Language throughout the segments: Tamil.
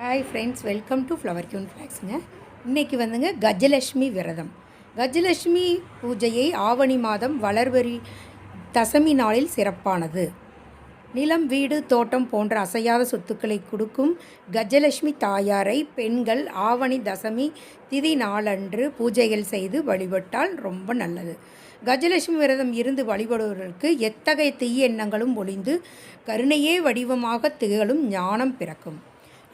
Hi friends welcome to Flower Queen ஃப்ளாக்ஸுங்க இன்றைக்கி வந்துங்க கஜலட்சுமி விரதம். கஜலட்சுமி பூஜையை ஆவணி மாதம் வளர்வரி தசமி நாளில் சிறப்பானது. நிலம் வீடு தோட்டம் போன்ற அசையாத சொத்துக்களை கொடுக்கும் கஜலட்சுமி தாயாரை பெண்கள் ஆவணி தசமி திதி நாளன்று பூஜைகள் செய்து வழிபட்டால் ரொம்ப நல்லது. கஜலட்சுமி விரதம் இருந்து வழிபடுவதற்கு எத்தகைய தீய எண்ணங்களும் ஒளிந்து கருணையே வடிவமாக திகழும் ஞானம் பிறக்கும்.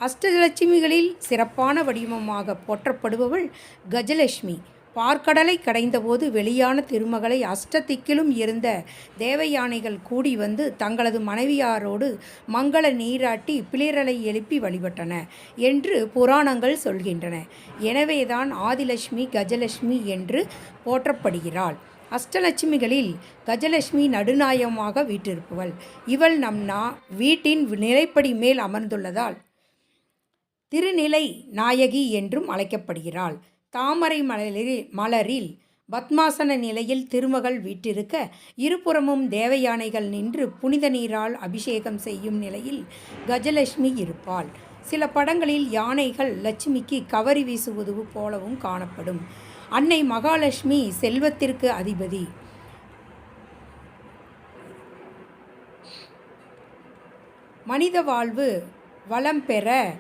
அஷ்டலட்சுமிகளில் சிறப்பான வடிவமாக போற்றப்படுபவள் கஜலட்சுமி. பார்க்கடலை கடைந்தபோது வெளியான திருமகளை அஷ்டத்திக்கிலும் இருந்த தேவயானைகள் கூடி வந்து தங்களது மனைவியாரோடு மங்கள நீராட்டி பிளிரலை எழுப்பி வழிபட்டன என்று புராணங்கள் சொல்கின்றன. எனவேதான் ஆதிலட்சுமி கஜலட்சுமி என்று போற்றப்படுகிறாள். அஷ்டலட்சுமிகளில் கஜலட்சுமி நடுநாயகமாக வீற்றிருப்பவள். இவள் நம் நா வீட்டின் நிலைப்படி மேல் அமர்ந்துள்ளதால் திருநிலை நாயகி என்றும் அழைக்கப்படுகிறாள். தாமரை மலரில் மலரில் பத்மாசன நிலையில் திருமகள் வீட்டிருக்க இருபுறமும் தேவயானைகள் நின்று புனித நீரால் அபிஷேகம் செய்யும் நிலையில் கஜலட்சுமி இருப்பாள். சில படங்களில் யானைகள் லட்சுமிக்கு கவரி வீசுவது போலவும் காணப்படும். அன்னை மகாலட்சுமி செல்வத்திற்கு அதிபதி. மனித வாழ்வு வளம் பெற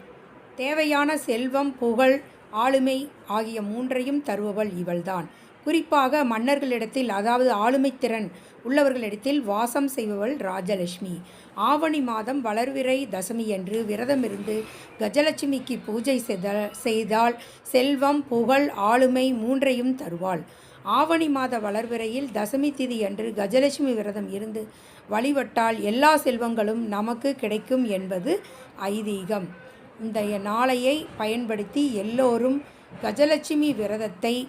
தேவையான செல்வம் புகழ் ஆளுமை ஆகிய மூன்றையும் தருபவள் இவள்தான். குறிப்பாக மன்னர்களிடத்தில் அதாவது ஆளுமை திறன் உள்ளவர்களிடத்தில் வாசம் செய்பவள் ராஜலட்சுமி. ஆவணி மாதம் வளர்விரை தசமியன்று விரதமிருந்து கஜலட்சுமிக்கு பூஜை செய்த செய்தால் செல்வம் புகழ் ஆளுமை மூன்றையும் தருவாள். ஆவணி மாத வளர்விரையில் தசமி திதி அன்று கஜலட்சுமி விரதம் இருந்து வழிபட்டால் எல்லா செல்வங்களும் நமக்கு கிடைக்கும் என்பது ஐதீகம். இந்த நாளையை பயன்படுத்தி எல்லோரும் கஜலட்சுமி விரதத்தை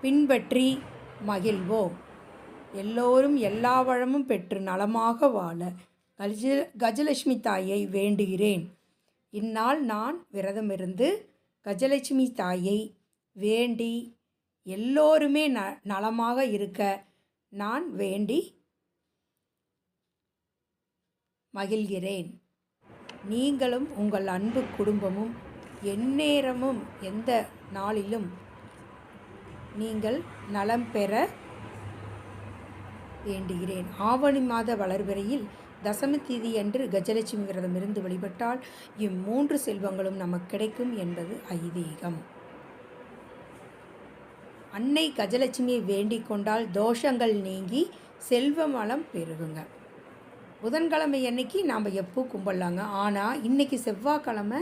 பின்பற்றி மகிழ்வோம். எல்லோரும் எல்லா வளமும் பெற்று நலமாக வாழ கஜ கஜலட்சுமி தாயை வேண்டுகிறேன். இந்நாள் நான் விரதமிருந்து கஜலட்சுமி தாயை வேண்டி எல்லோருமே ந நலமாக இருக்க நான் வேண்டி மகிழ்கிறேன். நீங்களும் உங்கள் அன்பு குடும்பமும் எந்நேரமும் எந்த நாளிலும் நீங்கள் நலம் பெற வேண்டுகிறேன். ஆவணி மாத வளர்பிறையில் தசமி தீதி அன்று கஜலட்சுமி விரதம் இருந்து வழிபட்டால் இம்மூன்று செல்வங்களும் நமக்கு கிடைக்கும் என்பது ஐதீகம். அன்னை கஜலட்சுமியை வேண்டிக் கொண்டால் தோஷங்கள் நீங்கி செல்வ வளம் பெருகுங்க. புதன்கிழமை அன்னைக்கு நாம் எப்போ கும்பிடலாங்க? ஆனால் இன்றைக்கி செவ்வாய்க்கிழமை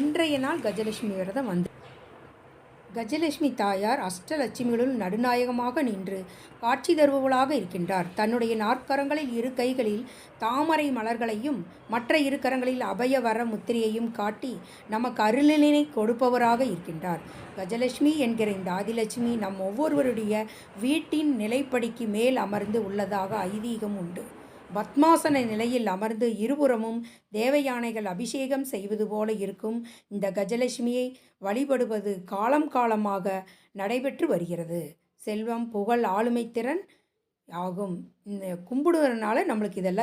இன்றைய நாள் கஜலட்சுமி விரதம் வந்து கஜலட்சுமி தாயார் அஷ்டலட்சுமிகளுள் நடுநாயகமாக நின்று காட்சி தருபவளாக இருக்கின்றார். தன்னுடைய நாற்கரங்களில் இரு கைகளில் தாமரை மலர்களையும் மற்ற இரு கரங்களில் அபயவர முத்திரையையும் காட்டி நமக்கு அருளினை கொடுப்பவராக இருக்கின்றார். கஜலட்சுமி என்கிற இந்த ஆதிலட்சுமி நம் ஒவ்வொருவருடைய வீட்டின் நிலைப்படிக்கு மேல் அமர்ந்து உள்ளதாக ஐதீகம் உண்டு. பத்மாசன நிலையில் அமர்ந்து இருபுறமும் தேவயானைகள் அபிஷேகம் செய்வது போல இருக்கும் இந்த கஜலட்சுமியை வழிபடுவது காலம் காலமாக நடைபெற்று வருகிறது. செல்வம் புகழ் ஆளுமை திறன் ஆகும். இந்த கும்பிடுறதுனால நம்மளுக்கு இதெல்லாம்